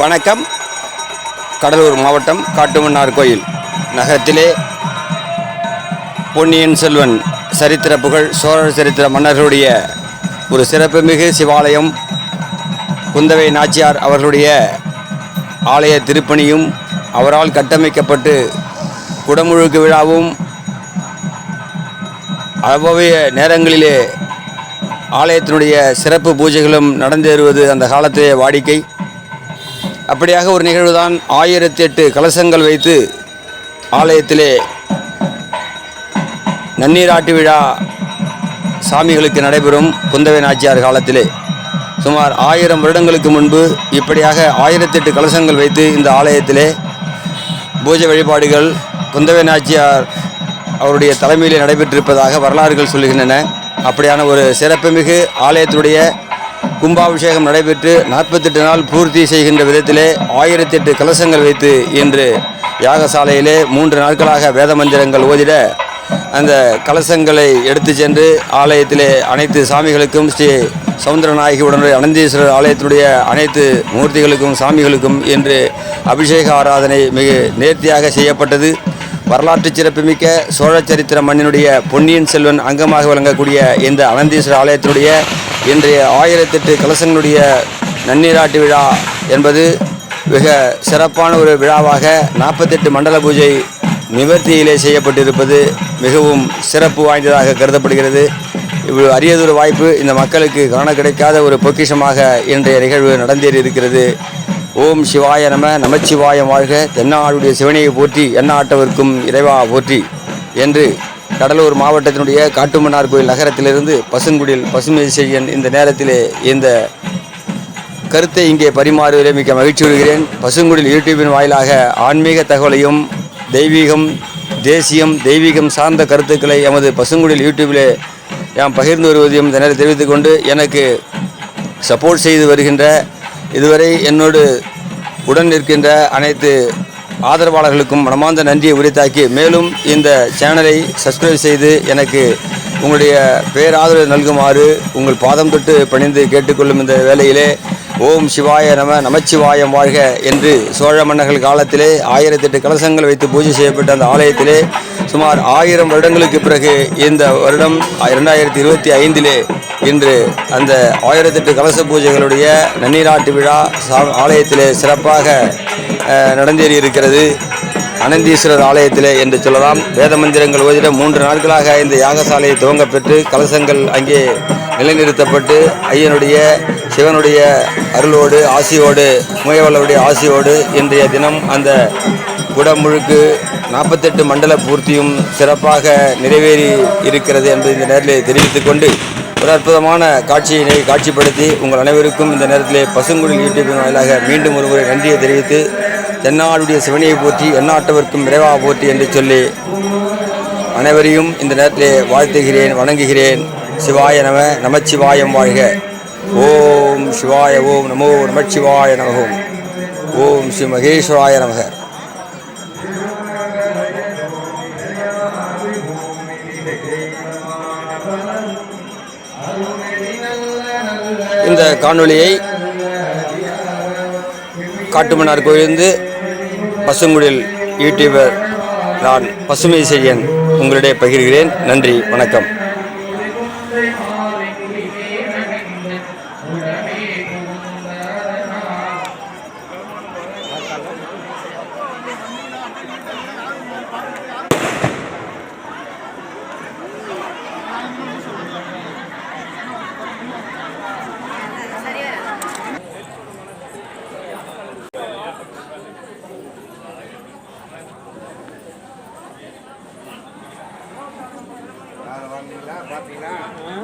வணக்கம். கடலூர் மாவட்டம் காட்டுமன்னார் கோயில். நகரத்திலே பொன்னியின் செல்வன் சரித்திர புகழ் சோழர் சரித்திர மன்னர்களுடைய ஒரு சிறப்புமிகு சிவாலயம் குந்தவை நாச்சியார் அவர்களுடைய ஆலய திருப்பணியும் அவரால் கட்டமைக்கப்பட்டு குடமுழுக்கு விழாவும் அவ்வகைய நேரங்களிலே ஆலயத்தினுடைய சிறப்பு பூஜைகளும் நடந்தேறுவது அந்த காலத்திலே வாடிக்கை. அப்படியாக ஒரு நிகழ்வுதான் ஆயிரத்தி எட்டு கலசங்கள் வைத்து ஆலயத்திலே நன்னீராட்டு விழா சாமிகளுக்கு நடைபெறும் குந்தவை நாச்சியார் காலத்திலே. சுமார் ஆயிரம் வருடங்களுக்கு முன்பு இப்படியாக ஆயிரத்தெட்டு கலசங்கள் வைத்து இந்த ஆலயத்திலே பூஜை வழிபாடுகள் குந்தவை நாச்சியார் அவருடைய தலைமையிலே நடைபெற்றிருப்பதாக வரலாறுகள் சொல்லுகின்றன. அப்படியான ஒரு சிறப்புமிகு ஆலயத்தினுடைய கும்பாபிஷேகம் நடைபெற்று நாற்பத்தெட்டு நாள் பூர்த்தி செய்கின்ற விதத்திலே ஆயிரத்தெட்டு கலசங்கள் வைத்து இன்று யாகசாலையிலே மூன்று நாட்களாக வேத மந்திரங்கள் ஓதிட அந்த கலசங்களை எடுத்து சென்று ஆலயத்திலே அனைத்து சாமிகளுக்கும் ஸ்ரீ சவுந்தரநாயகி உடனே அனந்தீஸ்வரர் ஆலயத்தினுடைய அனைத்து மூர்த்திகளுக்கும் சாமிகளுக்கும் இன்று அபிஷேக ஆராதனை மிக நேர்த்தியாக செய்யப்பட்டது. வரலாற்று சிறப்புமிக்க சோழ சரித்திர மண்ணினுடைய பொன்னியின் செல்வன் அங்கமாக விளங்கக்கூடிய இந்த அனந்தீஸ்வரர் ஆலயத்தினுடைய இன்றைய ஆயிரத்தெட்டு கலசங்களுடைய நன்னீராட்டு விழா என்பது மிக சிறப்பான ஒரு விழாவாக நாற்பத்தெட்டு மண்டல பூஜை நிவர்த்தியிலே செய்யப்பட்டிருப்பது மிகவும் சிறப்பு வாய்ந்ததாக கருதப்படுகிறது. இவ்வளவு அரியதொரு வாய்ப்பு இந்த மக்களுக்கு காண கிடைக்காத ஒரு பொக்கிஷமாக இன்றைய நிகழ்வு நடந்தேறி இருக்கிறது. ஓம் சிவாய நம நமச்சிவாயம் வாழ்க தென்னாடுடைய சிவனையை போற்றி எண்ணாட்டவர்க்கும் இறைவா போற்றி என்று கடலூர் மாவட்டத்தினுடைய காட்டுமன்னார் கோயில் நகரத்திலிருந்து பசுங்குடியில் பசுமை செய்யன் இந்த நேரத்திலே இந்த கருத்தை இங்கே பரிமாறுவதிலே மிக்க மகிழ்ச்சி கொள்கிறேன். பசுங்குடியில் யூடியூபின் வாயிலாக ஆன்மீக தகவலையும் தெய்வீகம் தேசியம் தெய்வீகம் சார்ந்த கருத்துக்களை எமது பசுங்குடியில் யூடியூபிலே நாம் பகிர்ந்து வருவதையும் இந்த நேரம் தெரிவித்துக் கொண்டு எனக்கு சப்போர்ட் செய்து வருகின்ற இதுவரை என்னோடு உடன் நிற்கின்ற அனைத்து ஆதரவாளர்களுக்கும் மனமார்ந்த நன்றியை உரித்தாக்கி மேலும் இந்த சேனலை சப்ஸ்கிரைப் செய்து எனக்கு உங்களுடைய பேராதரவு நல்குமாறு உங்கள் பாதம் தொட்டு பணிந்து கேட்டுக்கொள்ளும் இந்த வேளையிலே ஓம் சிவாய நம நமச்சிவாயம் வாழ்க என்று சோழ மன்னர்கள் காலத்திலே ஆயிரத்தெட்டு கலசங்கள் வைத்து பூஜை செய்யப்பட்ட அந்த ஆலயத்திலே சுமார் ஆயிரம் வருடங்களுக்கு பிறகு இந்த வருடம் இரண்டாயிரத்தி இருபத்தி ஐந்திலே இன்று அந்த ஆயிரத்தெட்டு கலச பூஜைகளுடைய நன்னீராட்டு விழா சா ஆலயத்திலே சிறப்பாக நடந்தேறி இருக்கிறது. அனந்தீஸ்வரர் ஆலயத்திலே என்று சொல்லலாம். வேத மந்திரங்கள் ஓதிட மூன்று நாட்களாக இந்த யாகசாலையை துவங்கப்பெற்று கலசங்கள் அங்கே நிலைநிறுத்தப்பட்டு ஐயனுடைய சிவனுடைய அருளோடு ஆசியோடு முயவளவுடைய ஆசியோடு இன்றைய தினம் அந்த குடமுழுக்கு நாற்பத்தெட்டு மண்டல பூர்த்தியும் சிறப்பாக நிறைவேறி இருக்கிறது என்பதை இந்த நேரத்தில் தெரிவித்துக் கொண்டு ஒரு அற்புதமான காட்சியினை காட்சிப்படுத்தி உங்கள் அனைவருக்கும் இந்த நேரத்திலே பசுங்குடில் யூடியூபின் வாயிலாக மீண்டும் ஒருமுறை நன்றியை தெரிவித்து தென்னாடுடைய சிவனியை போற்றி எந்நாட்டவர்க்கும் விரைவாக போற்றி என்று சொல்லி அனைவரையும் இந்த நேரத்திலே வாழ்த்துகிறேன் வணங்குகிறேன். சிவாய நம நமச்சிவாயம் வாழ்க. ஓம் சிவாய ஓம் நமோ நமச்சிவாய நமகோம் ஓம் ஸ்ரீ மகேஸ்வராய நமக இந்த காணொளியை காட்டுமன்னார் கோயிலிருந்து பசுங்குடில் யூடியூபர் நான் பசுமை செய்யன் உங்களிடையே பகிர்கிறேன். நன்றி வணக்கம். பார்த்தீங்கன்னா